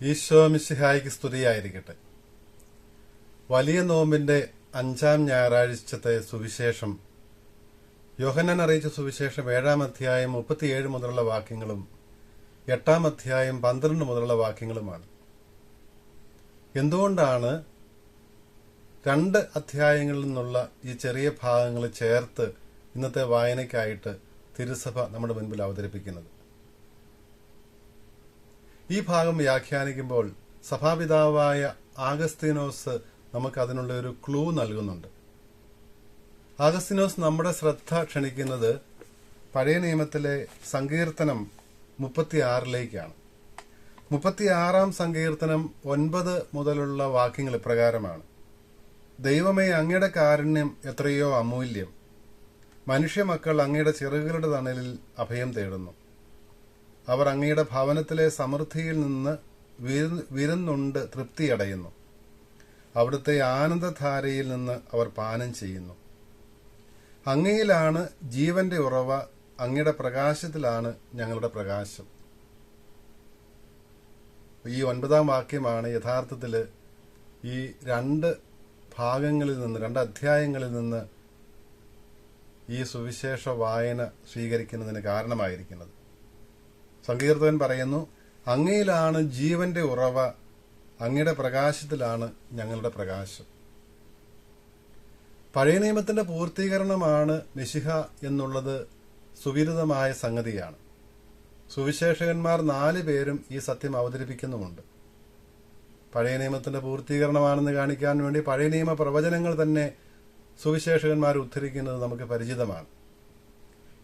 ഈശോ മിശിഹായിക്ക് സ്തുതിയായിരിക്കട്ടെ. വലിയ നോമ്പിന്റെ അഞ്ചാം ഞായറാഴ്ചത്തെ സുവിശേഷം. യോഹനൻ അറിയിച്ച സുവിശേഷം ഏഴാം അധ്യായം മുപ്പത്തിയേഴ് മുതലുള്ള വാക്യങ്ങളും എട്ടാം അധ്യായം പന്ത്രണ്ട് മുതലുള്ള വാക്യങ്ങളുമാണ്. എന്തുകൊണ്ടാണ് രണ്ട് അധ്യായങ്ങളിൽ നിന്നുള്ള ഈ ചെറിയ ഭാഗങ്ങൾ ചേർത്ത് ഇന്നത്തെ വായനയ്ക്കായിട്ട് തിരുസഭ നമ്മുടെ മുൻപിൽ അവതരിപ്പിക്കുന്നത്? ഈ ഭാഗം വ്യാഖ്യാനിക്കുമ്പോൾ സഭാപിതാവായ ആഗസ്തീനോസ് നമുക്ക് അതിനുള്ള ഒരു ക്ലൂ നൽകുന്നുണ്ട്. ആഗസ്തീനോസ് നമ്മുടെ ശ്രദ്ധ ക്ഷണിക്കുന്നത് പഴയ നിയമത്തിലെ സങ്കീർത്തനം മുപ്പത്തിയാറിലേക്കാണ്. മുപ്പത്തിയാറാം സങ്കീർത്തനം ഒൻപത് മുതലുള്ള വാക്യങ്ങൾ ഇപ്രകാരമാണ്. ദൈവമേ അങ്ങയുടെ കാരുണ്യം എത്രയോ അമൂല്യം. മനുഷ്യമക്കൾ അങ്ങയുടെ ചിറകുകളുടെ തണലിൽ അഭയം തേടുന്നു. അവർ അങ്ങയുടെ ഭവനത്തിലെ സമൃദ്ധിയിൽ നിന്ന് വിരു- വിരുന്നുണ്ട് തൃപ്തിയടയുന്നു. അവിടുത്തെ ആനന്ദധാരയിൽ നിന്ന് അവർ പാനം ചെയ്യുന്നു. അങ്ങയിലാണ് ജീവന്റെ ഉറവ അങ്ങയുടെ പ്രകാശത്തിലാണ് ഞങ്ങളുടെ പ്രകാശം. ഈ ഒൻപതാം വാക്യമാണ് യഥാർത്ഥത്തിൽ ഈ രണ്ട് ഭാഗങ്ങളിൽ നിന്ന് രണ്ട് അധ്യായങ്ങളിൽ നിന്ന് ഈ സുവിശേഷ വായന സ്വീകരിക്കുന്നതിന് കാരണമായിരിക്കുന്നത്. സങ്കീർത്തകൻ പറയുന്നു അങ്ങയിലാണ് ജീവന്റെ ഉറവ അങ്ങയുടെ പ്രകാശത്തിലാണ് ഞങ്ങളുടെ പ്രകാശം. പഴയ നിയമത്തിന്റെ പൂർത്തീകരണമാണ് മിശിഹ എന്നുള്ളത് സുവിരുതമായ സംഗതിയാണ്. സുവിശേഷകന്മാർ നാല് പേരും ഈ സത്യം അവതരിപ്പിക്കുന്നുമുണ്ട്. പഴയ നിയമത്തിന്റെ പൂർത്തീകരണമാണെന്ന് കാണിക്കാൻ വേണ്ടി പഴയ നിയമ പ്രവചനങ്ങൾ തന്നെ സുവിശേഷകന്മാർ ഉദ്ധരിക്കുന്നത് നമുക്ക് പരിചിതമാണ്.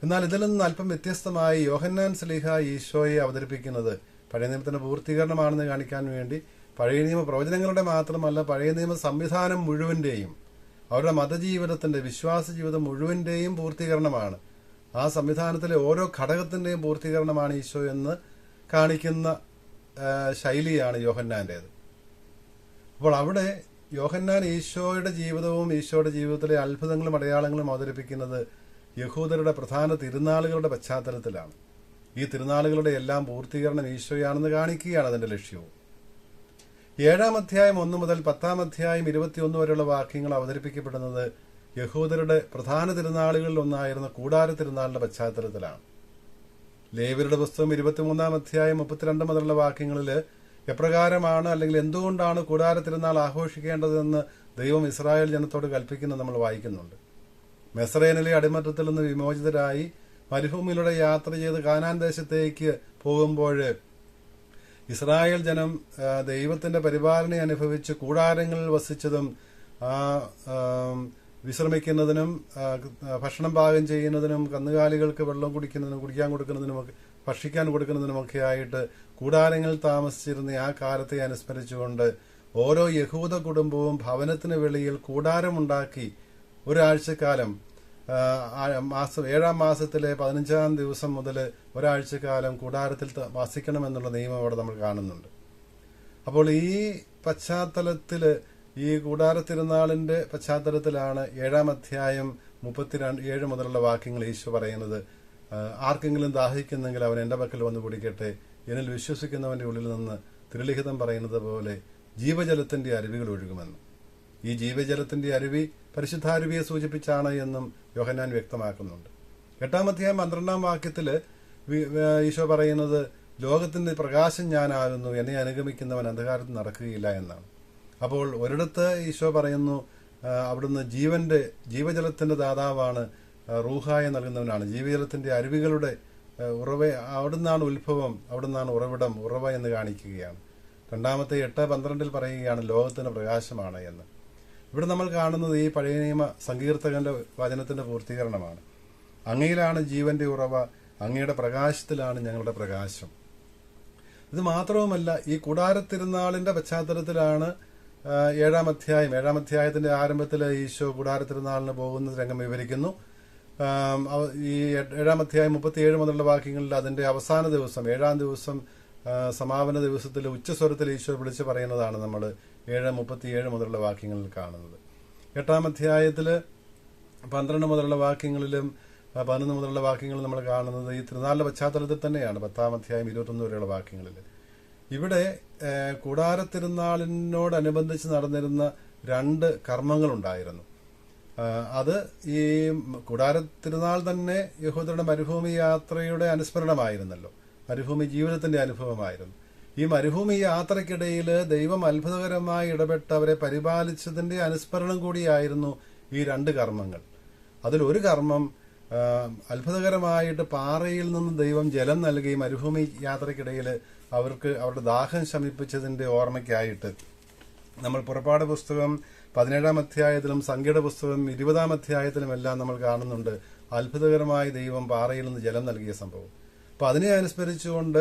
എന്നാൽ ഇതിൽ നിന്ന് അല്പം വ്യത്യസ്തമായി യോഹന്നാൻ സ്ലീഹ ഈശോയെ അവതരിപ്പിക്കുന്നത് പഴയ നിയമത്തിന്റെ പൂർത്തീകരണമാണെന്ന് കാണിക്കാൻ വേണ്ടി പഴയ നിയമ പ്രവചനങ്ങളുടെ മാത്രമല്ല പഴയ നിയമ സംവിധാനം മുഴുവന്റെയും അവരുടെ മതജീവിതത്തിന്റെ വിശ്വാസ ജീവിതം മുഴുവന്റെയും പൂർത്തീകരണമാണ്. ആ സംവിധാനത്തിലെ ഓരോ ഘടകത്തിന്റെയും പൂർത്തീകരണമാണ് ഈശോ എന്ന് കാണിക്കുന്ന ശൈലിയാണ് യോഹന്നാന്റേത്. അപ്പോൾ അവിടെ യോഹന്നാൻ ഈശോയുടെ ജീവിതവും ഈശോയുടെ ജീവിതത്തിലെ അത്ഭുതങ്ങളും അടയാളങ്ങളും അവതരിപ്പിക്കുന്നത് യഹൂദരുടെ പ്രധാന തിരുനാളുകളുടെ പശ്ചാത്തലത്തിലാണ്. ഈ തിരുനാളുകളുടെ എല്ലാം പൂർത്തീകരണം ഈശോയാണെന്ന് കാണിക്കുകയാണ് അതിന്റെ ലക്ഷ്യവും. ഏഴാം അധ്യായം ഒന്നു മുതൽ പത്താം അധ്യായം ഇരുപത്തിയൊന്ന് വരെയുള്ള വാക്യങ്ങൾ അവതരിപ്പിക്കപ്പെടുന്നത് യഹൂദരുടെ പ്രധാന തിരുനാളുകളിൽ ഒന്നായിരുന്ന കൂടാര തിരുനാളിന്റെ പശ്ചാത്തലത്തിലാണ്. ലേവരുടെ പുസ്തകം ഇരുപത്തിമൂന്നാം അധ്യായം മുപ്പത്തിരണ്ട് മുതലുള്ള വാക്യങ്ങളിൽ എപ്രകാരമാണ് അല്ലെങ്കിൽ എന്തുകൊണ്ടാണ് കൂടാര തിരുനാൾ ആഘോഷിക്കേണ്ടതെന്ന് ദൈവം ഇസ്രായേൽ ജനത്തോട് കൽപ്പിക്കുന്നത് നമ്മൾ വായിക്കുന്നുണ്ട്. മെസ്രേനിലെ അടിമത്തത്തിൽ നിന്ന് വിമോചിതരായി മരുഭൂമിയിലൂടെ യാത്ര ചെയ്ത് കാനാൻ ദേശത്തേക്ക് പോകുമ്പോൾ ഇസ്രായേൽ ജനം ദൈവത്തിന്റെ പരിപാലന അനുഭവിച്ച് കൂടാരങ്ങളിൽ വസിച്ചതും വിശ്രമിക്കുന്നതിനും ഭക്ഷണം പാകം ചെയ്യുന്നതിനും കന്നുകാലികൾക്ക് വെള്ളം കുടിക്കുന്നതിനും കുടിക്കാൻ കൊടുക്കുന്നതിനും ഭക്ഷിക്കാൻ കൊടുക്കുന്നതിനുമൊക്കെ ആയിട്ട് കൂടാരങ്ങളിൽ താമസിച്ചിരുന്ന ആ കാലത്തെ അനുസ്മരിച്ചുകൊണ്ട് ഓരോ യഹൂദ കുടുംബവും ഭവനത്തിന് വെളിയിൽ കൂടാരമുണ്ടാക്കി ഒരാഴ്ചക്കാലം മാസം ഏഴാം മാസത്തിലെ പതിനഞ്ചാം ദിവസം മുതൽ ഒരാഴ്ചക്കാലം കൂടാരത്തിൽ വസിക്കണമെന്നുള്ള നിയമം അവിടെ നമ്മൾ കാണുന്നുണ്ട്. അപ്പോൾ ഈ പശ്ചാത്തലത്തിൽ ഈ കൂടാരത്തിരുന്നാളിന്റെ പശ്ചാത്തലത്തിലാണ് ഏഴാം അധ്യായം മുപ്പത്തിരണ്ട് ഏഴ് മുതലുള്ള വാക്യങ്ങൾ ഈശോ പറയുന്നത്. ആർക്കെങ്കിലും ദാഹിക്കുന്നെങ്കിൽ അവൻ എന്റെ പക്കൽ വന്ന് കുടിക്കട്ടെ. എന്നിൽ വിശ്വസിക്കുന്നവന്റെ ഉള്ളിൽ നിന്ന് തിരുലിഖിതം പറയുന്നത് പോലെ ജീവജലത്തിന്റെ അരുവികൾ ഒഴുകുമെന്ന്. ഈ ജീവജലത്തിന്റെ അരുവി പരിശുദ്ധാരുവിയെ സൂചിപ്പിച്ചാണ് എന്നും യോഹനാൻ വ്യക്തമാക്കുന്നുണ്ട്. എട്ടാം അധ്യായം പന്ത്രണ്ടാം വാക്യത്തിൽ ഈശോ പറയുന്നത് ലോകത്തിന്റെ പ്രകാശം ഞാനാകുന്നു എന്നെ അനുഗമിക്കുന്നവൻ അന്ധകാരത്തിൽ നടക്കുകയില്ല എന്നാണ്. അപ്പോൾ ഒരിടത്ത് ഈശോ പറയുന്നു അവിടുന്ന് ജീവന്റെ ജീവജലത്തിന്റെ ദാതാവാണ് റൂഹായ നൽകുന്നവനാണ്. ജീവജലത്തിന്റെ അരുവികളുടെ ഉറവ അവിടുന്നാണ് ഉത്ഭവം അവിടുന്നാണ് ഉറവിടം ഉറവ എന്ന് കാണിക്കുകയാണ്. രണ്ടാമത്തെ എട്ട് പന്ത്രണ്ടിൽ പറയുകയാണ് ലോകത്തിന് പ്രകാശമാണ് എന്ന്. ഇവിടെ നമ്മൾ കാണുന്നത് ഈ പഴയ നിയമ സങ്കീർത്തകന്റെ വചനത്തിന്റെ പൂർത്തീകരണമാണ്. അങ്ങയിലാണ് ജീവന്റെ ഉറവ അങ്ങയുടെ പ്രകാശത്തിലാണ് ഞങ്ങളുടെ പ്രകാശം. ഇത് മാത്രവുമല്ല ഈ കൂടാരത്തിരുന്നാളിന്റെ പശ്ചാത്തലത്തിലാണ് ഏഴാം അധ്യായം ഏഴാം അധ്യായത്തിന്റെ ആരംഭത്തിൽ ഈശോ കൂടാരത്തിരുന്നാളിന് പോകുന്ന രംഗം വിവരിക്കുന്നു. ഈ ഏഴാം അധ്യായം മുപ്പത്തിയേഴ് മുതലുള്ള വാക്യങ്ങളിൽ അതിന്റെ അവസാന ദിവസം ഏഴാം ദിവസം സമാപന ദിവസത്തിൽ ഉച്ചസ്വരത്തിൽ ഈശോ വിളിച്ചു പറയുന്നതാണ് നമ്മൾ ഏഴ് മുപ്പത്തിയേഴ് മുതലുള്ള വാക്യങ്ങളിൽ കാണുന്നത്. എട്ടാം അധ്യായത്തിൽ പന്ത്രണ്ട് മുതലുള്ള വാക്യങ്ങളിലും പതിനൊന്ന് മുതലുള്ള വാക്യങ്ങൾ നമ്മൾ കാണുന്നത് ഈ തിരുനാളിന്റെ പശ്ചാത്തലത്തിൽ തന്നെയാണ് പത്താം അധ്യായം ഇരുപത്തൊന്ന് വരെയുള്ള വാക്യങ്ങളിൽ. ഇവിടെ കൂടാരത്തിരുന്നാളിനോടനുബന്ധിച്ച് നടന്നിരുന്ന രണ്ട് കർമ്മങ്ങളുണ്ടായിരുന്നു. അത് ഈ കൂടാരത്തിരുന്നാൾ തന്നെ യഹൂദരുടെ മരുഭൂമി യാത്രയുടെ അനുസ്മരണമായിരുന്നല്ലോ. മരുഭൂമി ജീവിതത്തിന്റെ അനുഭവമായിരുന്നു. ഈ മരുഭൂമി യാത്രക്കിടയിൽ ദൈവം അത്ഭുതകരമായി ഇടപെട്ട് അവരെ പരിപാലിച്ചതിന്റെ അനുസ്മരണം കൂടിയായിരുന്നു ഈ രണ്ട് കർമ്മങ്ങൾ. അതിൽ ഒരു കർമ്മം അത്ഭുതകരമായിട്ട് പാറയിൽ നിന്ന് ദൈവം ജലം നൽകി മരുഭൂമി യാത്രക്കിടയിൽ അവർക്ക് അവരുടെ ദാഹം ശമിപ്പിച്ചതിന്റെ ഓർമ്മയ്ക്കായിട്ട്. നമ്മൾ പുറപ്പാട് പുസ്തകം പതിനേഴാം അധ്യായത്തിലും സംഗീത പുസ്തകം ഇരുപതാം അധ്യായത്തിലും എല്ലാം നമ്മൾ കാണുന്നുണ്ട് അത്ഭുതകരമായി ദൈവം പാറയിൽ നിന്ന് ജലം നൽകിയ സംഭവം. അപ്പൊ അതിനെ അനുസ്മരിച്ചുകൊണ്ട്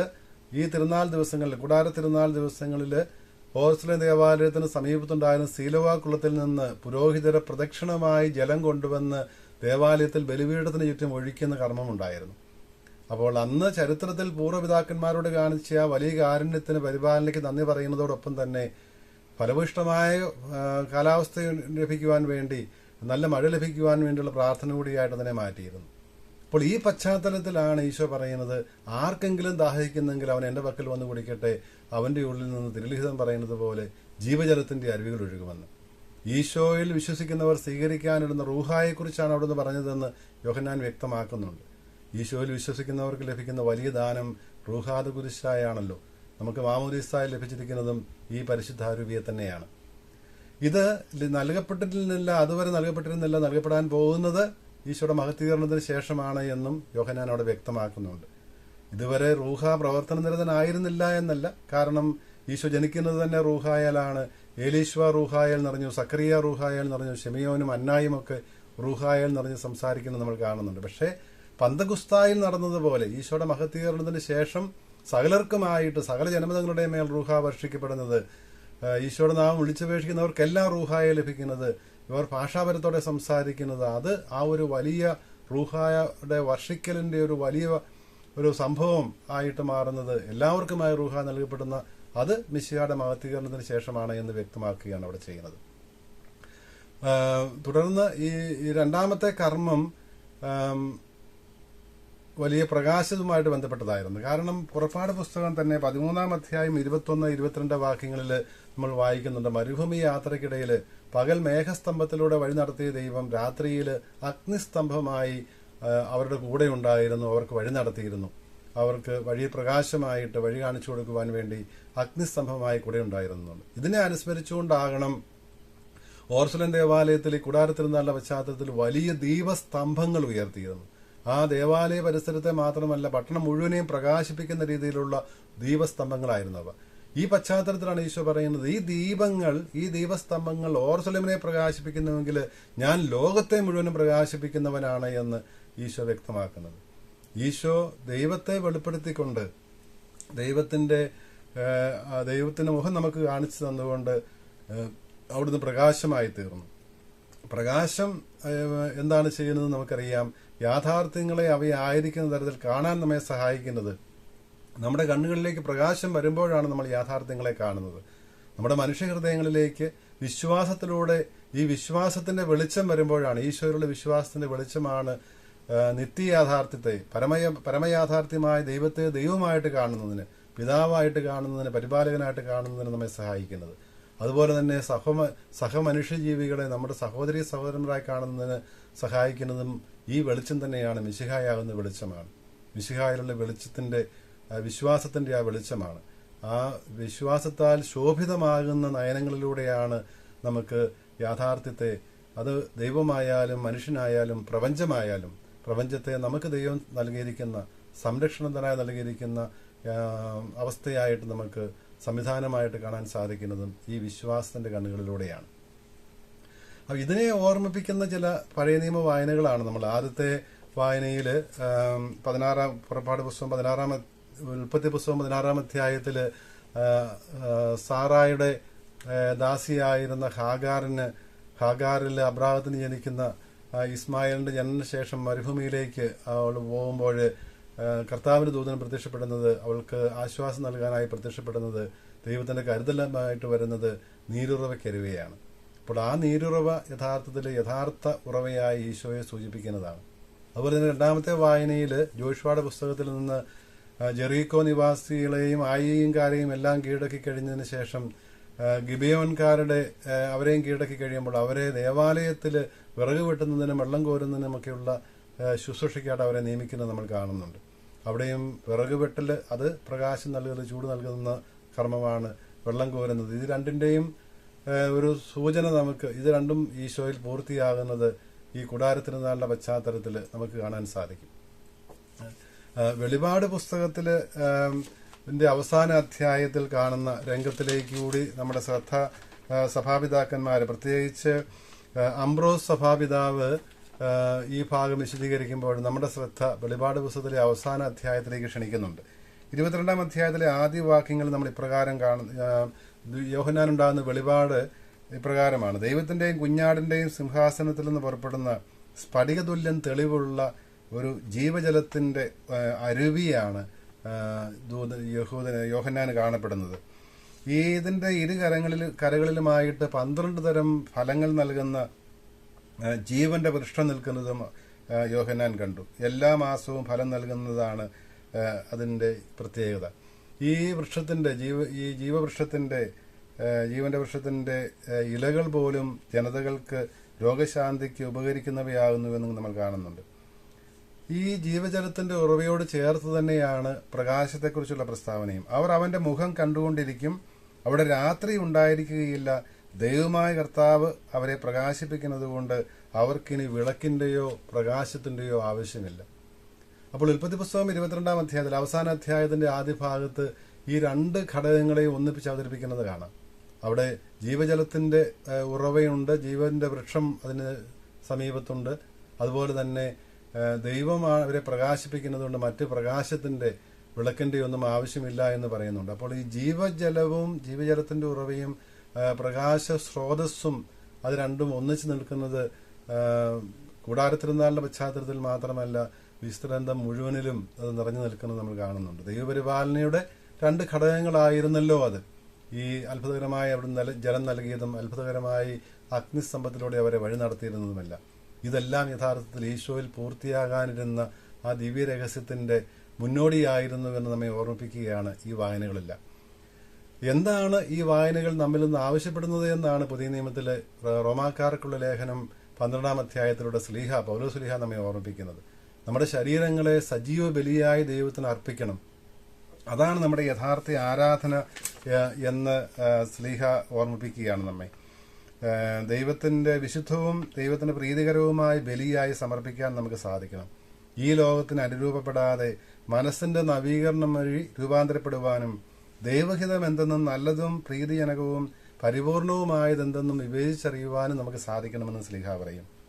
ഈ തിരുനാൾ ദിവസങ്ങളിൽ കൂടാര തിരുനാൾ ദിവസങ്ങളിൽ ഓർസ്ലം ദേവാലയത്തിന് സമീപത്തുണ്ടായിരുന്ന സീലവാ കുളത്തിൽ നിന്ന് പുരോഹിതരെ പ്രദക്ഷിണമായി ജലം കൊണ്ടുവന്ന് ദേവാലയത്തിൽ ബലിപീഠത്തിന് ചുറ്റും ഒഴിക്കുന്ന കർമ്മമുണ്ടായിരുന്നു. അപ്പോൾ അന്ന് ചരിത്രത്തിൽ പൂർവപിതാക്കന്മാരോട് കാണിച്ച വലിയ കാരുണ്യത്തിന് പരിപാലനയ്ക്ക് നന്ദി പറയുന്നതോടൊപ്പം തന്നെ ഫലഭൂഷ്ടമായ കാലാവസ്ഥ ലഭിക്കുവാൻ വേണ്ടി നല്ല മഴ ലഭിക്കുവാൻ വേണ്ടിയുള്ള പ്രാർത്ഥന കൂടിയായിട്ട് അതിനെ മാറ്റിയിരുന്നു. അപ്പോൾ ഈ പശ്ചാത്തലത്തിലാണ് ഈശോ പറയുന്നത് ആർക്കെങ്കിലും ദാഹിക്കുന്നെങ്കിൽ അവൻ എന്റെ പക്കൽ വന്ന് കുടിക്കട്ടെ. അവന്റെ ഉള്ളിൽ നിന്ന് തിരുലിഖിതം പറയുന്നത് പോലെ ജീവജലത്തിന്റെ അരുവികൾ ഒഴുകുമെന്ന്. ഈശോയിൽ വിശ്വസിക്കുന്നവർ സ്വീകരിക്കാനിടുന്ന റൂഹായെക്കുറിച്ചാണ് അവിടുന്ന് പറഞ്ഞതെന്ന് യോഹന്നാൻ വ്യക്തമാക്കുന്നുണ്ട്. ഈശോയിൽ വിശ്വസിക്കുന്നവർക്ക് ലഭിക്കുന്ന വലിയ ദാനം റൂഹാദ കുരിശായാണല്ലോ നമുക്ക് മാമോദിസായി ലഭിച്ചിരിക്കുന്നതും ഈ പരിശുദ്ധാരൂപിയെ തന്നെയാണ്. ഇത് നൽകപ്പെട്ടിരുന്നില്ല അതുവരെ നൽകപ്പെട്ടിരുന്നില്ല നൽകപ്പെടാൻ പോകുന്നത് ഈശോയുടെ മഹത്തീകരണത്തിന് ശേഷമാണ് എന്നും യോഹനാൻ അവിടെ വ്യക്തമാക്കുന്നുണ്ട്. ഇതുവരെ റൂഹ പ്രവർത്തന നിരതനായിരുന്നില്ല എന്നല്ല. കാരണം ഈശോ ജനിക്കുന്നത് തന്നെ റൂഹായാലാണ്. ഏലീശ്വ റൂഹായൽ നിറഞ്ഞു സക്രിയ റൂഹായൽ നിറഞ്ഞു ഷെമിയോനും അന്നായും ഒക്കെ റൂഹായൽ നിറഞ്ഞ് സംസാരിക്കുന്നത് നമ്മൾ കാണുന്നുണ്ട്. പക്ഷേ പന്തഗുസ്തായിൽ നടന്നതുപോലെ ഈശോയുടെ മഹത്തീകരണത്തിന് ശേഷം സകലർക്കുമായിട്ട് സകല ജനമതങ്ങളുടെ മേൽ റൂഹ വർഷിക്കപ്പെടുന്നത് ഈശോയുടെ നാമം വിളിച്ചപേക്ഷിക്കുന്നവർക്കെല്ലാം റൂഹായ ലഭിക്കുന്നത് ഇവർ ഭാഷാപരത്തോടെ സംസാരിക്കുന്നത് അത് ആ ഒരു വലിയ റൂഹായുടെ വർഷിക്കലിന്റെ ഒരു വലിയ ഒരു സംഭവം ആയിട്ട് മാറുന്നത് എല്ലാവർക്കുമായി റൂഹ നൽകപ്പെടുന്ന അത് മിശിയുടെ മഹത്വീകരണത്തിന് ശേഷമാണ് എന്ന് വ്യക്തമാക്കുകയാണ് അവിടെ ചെയ്യുന്നത്. തുടർന്ന് ഈ രണ്ടാമത്തെ കർമ്മം വലിയ പ്രകാശവുമായിട്ട് ബന്ധപ്പെട്ടതായിരുന്നു. കാരണം പുറപ്പാട് പുസ്തകം തന്നെ പതിമൂന്നാം അധ്യായം ഇരുപത്തൊന്ന് ഇരുപത്തിരണ്ട് വാക്യങ്ങളിൽ നമ്മൾ വായിക്കുന്നുണ്ട്. മരുഭൂമി യാത്രയ്ക്കിടയിൽ പകൽ മേഘസ്തംഭത്തിലൂടെ വഴി നടത്തിയ ദൈവം രാത്രിയിൽ അഗ്നിസ്തംഭമായി അവരുടെ കൂടെ ഉണ്ടായിരുന്നു. അവർക്ക് വഴി നടത്തിയിരുന്നു. അവർക്ക് വഴി പ്രകാശമായിട്ട് വഴി കാണിച്ചു കൊടുക്കുവാൻ വേണ്ടി അഗ്നിസ്തംഭമായി കൂടെ ഉണ്ടായിരുന്നു. ഇതിനെ അനുസ്മരിച്ചുകൊണ്ടാകണം ഓർസലൻ ദേവാലയത്തിൽ കുടാരത്തിരുന്നാളുടെ പശ്ചാത്തലത്തിൽ വലിയ ദീപസ്തംഭങ്ങൾ ഉയർത്തിയിരുന്നു. ആ ദേവാലയ പരിസരത്തെ മാത്രമല്ല പട്ടണം മുഴുവനെയും പ്രകാശിപ്പിക്കുന്ന രീതിയിലുള്ള ദീപസ്തംഭങ്ങളായിരുന്നു അവ. ഈ പശ്ചാത്തലത്തിലാണ് ഈശോ പറയുന്നത് ഈ ദീപങ്ങൾ ഈ ദീപസ്തംഭങ്ങൾ ഓർസലമിനെ പ്രകാശിപ്പിക്കുന്നുവെങ്കിൽ ഞാൻ ലോകത്തെ മുഴുവനും പ്രകാശിപ്പിക്കുന്നവനാണ് എന്ന് ഈശോ വ്യക്തമാക്കുന്നത്. ഈശോ ദൈവത്തെ വെളിപ്പെടുത്തിക്കൊണ്ട് ദൈവത്തിന്റെ ദൈവത്തിന്റെ മുഖം നമുക്ക് കാണിച്ചു തന്നുകൊണ്ട് അവിടുന്ന് പ്രകാശമായി തീർന്നു. പ്രകാശം എന്താണ് ചെയ്യുന്നത് നമുക്കറിയാം. യാഥാർത്ഥ്യങ്ങളെ അവയായിരിക്കുന്ന തരത്തിൽ കാണാൻ നമ്മെ സഹായിക്കുന്നത്. നമ്മുടെ കണ്ണുകളിലേക്ക് പ്രകാശം വരുമ്പോഴാണ് നമ്മൾ യാഥാർത്ഥ്യങ്ങളെ കാണുന്നത്. നമ്മുടെ മനുഷ്യഹൃദയങ്ങളിലേക്ക് വിശ്വാസത്തിലൂടെ ഈ വിശ്വാസത്തിന്റെ വെളിച്ചം വരുമ്പോഴാണ് ഈശ്വരയുടെ വിശ്വാസത്തിന്റെ വെളിച്ചമാണ് നിത്യ നിത്യയാഥാർത്ഥ്യത്തെ പരമയ പരമയാഥാർത്ഥ്യമായ ദൈവത്തെ ദൈവമായിട്ട് കാണുന്നതിന് പിതാവായിട്ട് കാണുന്നതിന് പരിപാലകനായിട്ട് കാണുന്നതിന് നമ്മെ സഹായിക്കുന്നത്. അതുപോലെ തന്നെ സഹമ സഹമനുഷ്യജീവികളെ നമ്മുടെ സഹോദരി സഹോദരന്മാരായി കാണുന്നതിന് സഹായിക്കുന്നതും ഈ വെളിച്ചം തന്നെയാണ്. മിശിഹായാകുന്ന വെളിച്ചമാണ്. മിശിഹായിലുള്ള വെളിച്ചത്തിന്റെ വിശ്വാസത്തിന്റെ ആ വെളിച്ചമാണ്. ആ വിശ്വാസത്താൽ ശോഭിതമാകുന്ന നയനങ്ങളിലൂടെയാണ് നമുക്ക് യാഥാർത്ഥ്യത്തെ അത് ദൈവമായാലും മനുഷ്യനായാലും പ്രപഞ്ചമായാലും പ്രപഞ്ചത്തെ നമുക്ക് ദൈവം നൽകിയിരിക്കുന്ന സംരക്ഷണത്തിനായി നൽകിയിരിക്കുന്ന അവസ്ഥയായിട്ട് നമുക്ക് സംവിധാനമായിട്ട് കാണാൻ സാധിക്കുന്നതും ഈ വിശ്വാസത്തിന്റെ കണ്ണുകളിലൂടെയാണ്. അപ്പൊ ഇതിനെ ഓർമ്മിപ്പിക്കുന്ന ചില പഴയ നിയമ വായനകളാണ് നമ്മൾ ആദ്യത്തെ വായനയിൽ പതിനാറാം പുറപ്പാട് പുസ്തകം പതിനാറാം ഉൽപ്പത്തി പുസ്തകം പതിനാറാം അധ്യായത്തിൽ സാറായുടെ ദാസിയായിരുന്ന ഹാഗാറിന് ഹാഗാറിൽ അബ്രാഹത്തിന് ജനിക്കുന്ന ഇസ്മായിലിന്റെ ജനനശേഷം മരുഭൂമിയിലേക്ക് അവൾ പോകുമ്പോൾ കർത്താവിന് ദൂതൻ പ്രത്യക്ഷപ്പെടുന്നത് അവൾക്ക് ആശ്വാസം നൽകാനായി പ്രത്യക്ഷപ്പെടുന്നത് ദൈവത്തിന്റെ കരുതലമായിട്ട് വരുന്നത് നീരുറവയ്ക്കരുവയാണ് അപ്പോൾ ആ നീരുറവ യഥാർത്ഥത്തിൽ യഥാർത്ഥ ഉറവയായി ഈശോയെ സൂചിപ്പിക്കുന്നതാണ്. അതുപോലെ തന്നെ രണ്ടാമത്തെ വായനയിൽ ജോഷുവയുടെ പുസ്തകത്തിൽ നിന്ന് ജെറീക്കോ നിവാസികളെയും ആയിയങ്കാരെയും എല്ലാം കീഴടക്കി കഴിഞ്ഞതിന് ശേഷം ഗിബിയോൻകാരുടെ അവരെയും കീഴടക്കി കഴിയുമ്പോൾ അവരെ ദേവാലയത്തിൽ വിറക് വെട്ടുന്നതിനും വെള്ളം കോരുന്നതിനുമൊക്കെയുള്ള ശുശ്രൂഷയ്ക്കായിട്ട് അവരെ നിയമിക്കുന്നത് നമ്മൾ കാണുന്നുണ്ട്. അവിടെയും വിറക് വെട്ടൽ അത് പ്രകാശം നൽകുന്നത് ചൂട് നൽകുന്ന കർമ്മമാണ് വെള്ളം കോരുന്നത്. ഇത് രണ്ടിന്റെയും ആ, ഒരു സൂചന നമുക്ക് ഇത് രണ്ടും ഈശോയിൽ പൂർത്തിയാകുന്നത് ഈ കുടാരത്തിരുന്നാളിന്റെ പശ്ചാത്തലത്തിൽ നമുക്ക് കാണാൻ സാധിക്കും. വെളിപാട് പുസ്തകത്തിൽ അവസാന അധ്യായത്തിൽ കാണുന്ന രംഗത്തിലേക്ക് കൂടി നമ്മുടെ ശ്രദ്ധ സഭാപിതാക്കന്മാർ പ്രത്യേകിച്ച് അംബ്രോസ് സഭാപിതാവ് ഈ ഭാഗം വിശദീകരിക്കുമ്പോൾ നമ്മുടെ ശ്രദ്ധ വെളിപാട് പുസ്തകത്തിലെ അവസാന അധ്യായത്തിലേക്ക് ക്ഷണിക്കുന്നുണ്ട്. ഇരുപത്തിരണ്ടാം അധ്യായത്തിലെ ആദ്യ വാക്യങ്ങൾ നമ്മൾ ഇപ്രകാരം കാണുന്നു യോഹനാനുണ്ടാകുന്ന വെളിപാട് ഇപ്രകാരമാണ്. ദൈവത്തിന്റെയും കുഞ്ഞാടിന്റെയും സിംഹാസനത്തിൽ നിന്ന് പുറപ്പെടുന്ന സ്ഫടികതുല്യം തെളിവുള്ള ഒരു ജീവജലത്തിന്റെ അരുവിയാണ് യഹൂദന യോഹന്നാൻ കാണപ്പെടുന്നത്. ഈ ഇതിന്റെ ഇരു കരങ്ങളിൽ കരകളിലുമായിട്ട് പന്ത്രണ്ട് തരം ഫലങ്ങൾ നൽകുന്ന ജീവന്റെ വൃക്ഷം നിൽക്കുന്നതും യോഹന്നാൻ കണ്ടു. എല്ലാ മാസവും ഫലം നൽകുന്നതാണ് അതിന്റെ പ്രത്യേകത. ഈ വൃക്ഷത്തിന്റെ ജീവ ഈ ജീവവൃക്ഷത്തിന്റെ ജീവന്റെ വൃക്ഷത്തിന്റെ ഇലകൾ പോലും ജനതകൾക്ക് രോഗശാന്തിക്ക് ഉപകരിക്കുന്നവയാകുന്നുവെന്ന് നമ്മൾ കാണുന്നുണ്ട്. ഈ ജീവജലത്തിന്റെ ഉറവയോട് ചേർത്ത് തന്നെയാണ് പ്രകാശത്തെക്കുറിച്ചുള്ള പ്രസ്താവനയും. അവർ അവന്റെ മുഖം കണ്ടുകൊണ്ടിരിക്കും. അവിടെ രാത്രി ഉണ്ടായിരിക്കുകയില്ല. ദൈവമായ കർത്താവ് അവരെ പ്രകാശിപ്പിക്കുന്നത് കൊണ്ട് അവർക്കിനി വിളക്കിന്റെയോ പ്രകാശത്തിന്റെയോ ആവശ്യമില്ല. അപ്പോൾ ഉൽപ്പത്തി പുസ്തകം ഇരുപത്തിരണ്ടാം അധ്യായത്തിൽ അവസാന അധ്യായത്തിന്റെ ആദ്യ ഭാഗത്ത് ഈ രണ്ട് ഘടകങ്ങളെ ഒന്നിപ്പിച്ച് അവതരിപ്പിക്കുന്നത് കാണാം. അവിടെ ജീവജലത്തിന്റെ ഉറവയുണ്ട് ജീവന്റെ വൃക്ഷം അതിന് സമീപത്തുണ്ട്. അതുപോലെ തന്നെ ദൈവമാണ് അവരെ പ്രകാശിപ്പിക്കുന്നതുകൊണ്ട് മറ്റ് പ്രകാശത്തിന്റെ വിളക്കിന്റെ ഒന്നും ആവശ്യമില്ല എന്ന് പറയുന്നുണ്ട്. അപ്പോൾ ഈ ജീവജലവും ജീവജലത്തിന്റെ ഉറവയും പ്രകാശ സ്രോതസ്സും അത് രണ്ടും ഒന്നിച്ചു നിൽക്കുന്നത് കൂടാരത്തിരുന്നാളിന്റെ പശ്ചാത്തലത്തിൽ മാത്രമല്ല വിസ്തൃതം മുഴുവനിലും അത് നിറഞ്ഞു നിൽക്കുന്നത് നമ്മൾ കാണുന്നുണ്ട്. ദൈവപരിപാലനയുടെ രണ്ട് ഘടകങ്ങളായിരുന്നല്ലോ അത്. ഈ അത്ഭുതകരമായി അവിടെ ജലം നൽകിയതും അത്ഭുതകരമായി അഗ്നിസ്തംഭത്തിലൂടെ അവരെ വഴി നടത്തിയിരുന്നതുമല്ല. ഇതെല്ലാം യഥാർത്ഥത്തിൽ ഈശോയിൽ പൂർത്തിയാകാനിരുന്ന ആ ദിവ്യ രഹസ്യത്തിന്റെ മുന്നോടിയായിരുന്നുവെന്ന് നമ്മെ ഓർമ്മിപ്പിക്കുകയാണ് ഈ വായനകളെല്ലാം. എന്താണ് ഈ വായനകൾ നമ്മിൽ നിന്ന് ആവശ്യപ്പെടുന്നത് എന്നാണ് പുതിയ നിയമത്തിലെ റോമാക്കാർക്കുള്ള ലേഖനം പന്ത്രണ്ടാം അധ്യായത്തിലൂടെ സ്ലീഹ പൗലോ സ്ലീഹ നമ്മെ ഓർമ്മിപ്പിക്കുന്നത്. നമ്മുടെ ശരീരങ്ങളെ സജീവ ബലിയായി ദൈവത്തിന് അർപ്പിക്കണം. അതാണ് നമ്മുടെ യഥാർത്ഥ ആരാധന എന്ന് സ്ലീഹ ഓർമ്മിപ്പിക്കുകയാണ് നമ്മെ. ദൈവത്തിന്റെ വിശുദ്ധവും ദൈവത്തിന് പ്രീതികരവുമായ ബലിയായി സമർപ്പിക്കാൻ നമുക്ക് സാധിക്കണം. ഈ ലോകത്തിന് അനുരൂപപ്പെടാതെ മനസ്സിന്റെ നവീകരണം വഴി രൂപാന്തരപ്പെടുവാനും ദൈവഹിതം എന്തെന്നും നല്ലതും പ്രീതിജനകവും പരിപൂർണവുമായതെന്തെന്നും വിവേചിച്ചറിയുവാനും നമുക്ക് സാധിക്കണമെന്ന് സ്ലീഹ പറയും.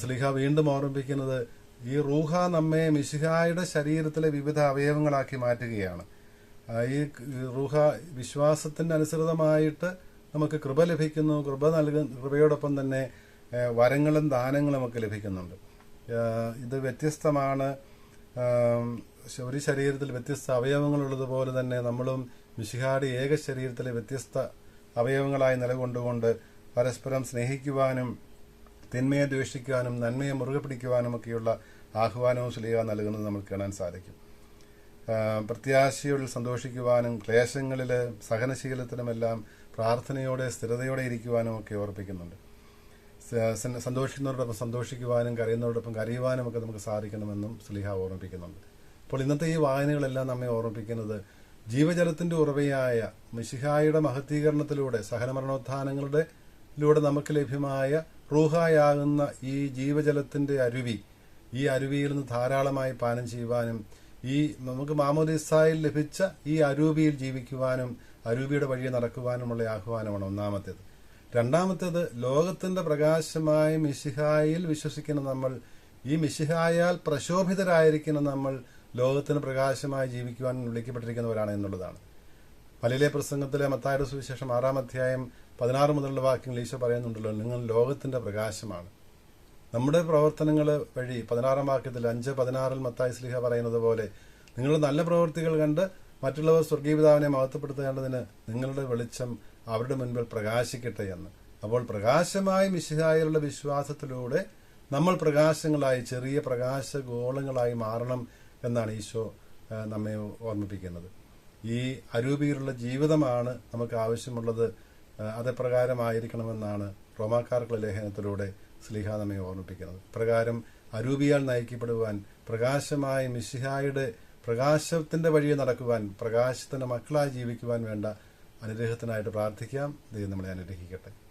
സ്ലിഹ വീണ്ടും ഓർമ്മിപ്പിക്കുന്നത് ഈ റൂഹ നമ്മെ മിശിഹായുടെ ശരീരത്തിലെ വിവിധ അവയവങ്ങളാക്കി മാറ്റുകയാണ്. ഈ റൂഹ വിശ്വാസത്തിന്റെ അനുസൃതമായിട്ട് നമുക്ക് കൃപ ലഭിക്കുന്നു. കൃപ നൽകുന്ന കൃപയോടൊപ്പം തന്നെ വരങ്ങളും ദാനങ്ങളും ഒക്കെ ലഭിക്കുന്നുണ്ട്. ഇത് വ്യത്യസ്തമാണ്. ഒരു ശരീരത്തിൽ വ്യത്യസ്ത അവയവങ്ങളുള്ളതുപോലെ തന്നെ നമ്മളും മിശിഹാടി ഏക ശരീരത്തിലെ വ്യത്യസ്ത അവയവങ്ങളായി നിലകൊണ്ടുകൊണ്ട് പരസ്പരം സ്നേഹിക്കുവാനും തിന്മയെ ദ്വേഷിക്കുവാനും നന്മയെ മുറുകെ പിടിക്കുവാനും ഒക്കെയുള്ള ആഹ്വാനവും സ്ലീഹ നൽകുന്നത് നമുക്ക് കാണാൻ സാധിക്കും. ആ, പ്രത്യാശയോടെ സന്തോഷിക്കുവാനും ക്ലേശങ്ങളിൽ സഹനശീലത്തിനുമെല്ലാം പ്രാർത്ഥനയോടെ സ്ഥിരതയോടെ ഇരിക്കുവാനും ഒക്കെ ഓർപ്പിക്കുന്നുണ്ട്. സന്തോഷിക്കുന്നവരോടൊപ്പം സന്തോഷിക്കുവാനും കരയുന്നവരോടൊപ്പം കരയുവാനും ഒക്കെ നമുക്ക് സാധിക്കണമെന്നും സ്ലിഹ ഓർമ്മിപ്പിക്കുന്നുണ്ട്. അപ്പോൾ ഇന്നത്തെ ഈ വായനകളെല്ലാം നമ്മെ ഓർമ്മിപ്പിക്കുന്നത് ജീവജലത്തിന്റെ ഉറവയായ മിശിഹായുടെ മഹത്തീകരണത്തിലൂടെ സഹനമരണോത്ഥാനങ്ങളുടെ ലൂടെ നമുക്ക് ലഭ്യമായ റൂഹായാകുന്ന ഈ ജീവജലത്തിന്റെ അരുവി ഈ അരുവിയിൽ നിന്ന് ധാരാളമായി പാനം ചെയ്യുവാനും ഈ നമുക്ക് മാമോദിസായിൽ ലഭിച്ച ഈ അരൂപിയിൽ ജീവിക്കുവാനും അരൂപിയുടെ വഴി നടക്കുവാനുമുള്ള ആഹ്വാനമാണ് ഒന്നാമത്തേത്. രണ്ടാമത്തേത് ലോകത്തിന്റെ പ്രകാശമായ മിശിഹായിൽ വിശ്വസിക്കുന്ന നമ്മൾ ഈ മിശിഹായാൽ പ്രശോഭിതരായിരിക്കുന്ന നമ്മൾ ലോകത്തിന് പ്രകാശമായി ജീവിക്കുവാൻ വിളിക്കപ്പെട്ടിരിക്കുന്നവരാണ് എന്നുള്ളതാണ്. മലയിലെ പ്രസംഗത്തിലെ മത്തായുടെ സുവിശേഷം ആറാം അധ്യായം പതിനാറ് മുതലുള്ള വാക്യങ്ങൾ ഈശോ പറയുന്നുണ്ടല്ലോ നിങ്ങൾ ലോകത്തിന്റെ പ്രകാശമാണ്. നമ്മുടെ പ്രവർത്തനങ്ങൾ വഴി പതിനാറാം വാക്യത്തിൽ അഞ്ച് പതിനാറിൽ മത്തായി സ്ലിഹ പറയുന്നത് പോലെ നിങ്ങളുടെ നല്ല പ്രവൃത്തികൾ കണ്ട് മറ്റുള്ളവർ സ്വർഗീയപിതാവിനെ മഹത്വപ്പെടുത്തേണ്ടതിന് നിങ്ങളുടെ വെളിച്ചം അവരുടെ മുൻപിൽ പ്രകാശിക്കട്ടെ എന്ന്. അപ്പോൾ പ്രകാശമായ മിശിഹായുള്ള വിശ്വാസത്തിലൂടെ നമ്മൾ പ്രകാശങ്ങളായി ചെറിയ പ്രകാശ ഗോളങ്ങളായി മാറണം എന്നാണ് ഈശോ നമ്മെ ഓർമ്മിപ്പിക്കുന്നത്. ഈ അരൂപിയിലുള്ള ജീവിതമാണ് നമുക്ക് ആവശ്യമുള്ളത്. അതെപ്രകാരമായിരിക്കണമെന്നാണ് റോമാക്കാർക്കുള്ള ലേഖനത്തിലൂടെ സ്ലിഹ നമ്മെ ഓർമ്മിപ്പിക്കുന്നത്. പ്രകാരം അരൂപിയാൽ നയിക്കപ്പെടുവാൻ പ്രകാശമായ മിശിഹായുടെ പ്രകാശത്തിന്റെ വഴിയെ നടക്കുവാൻ പ്രകാശത്തിന്റെ മക്കളായി ജീവിക്കുവാൻ വേണ്ട അനുഗ്രഹത്തിനായിട്ട് പ്രാർത്ഥിക്കാം. ദൈവം നമ്മളെ അനുഗ്രഹിക്കട്ടെ.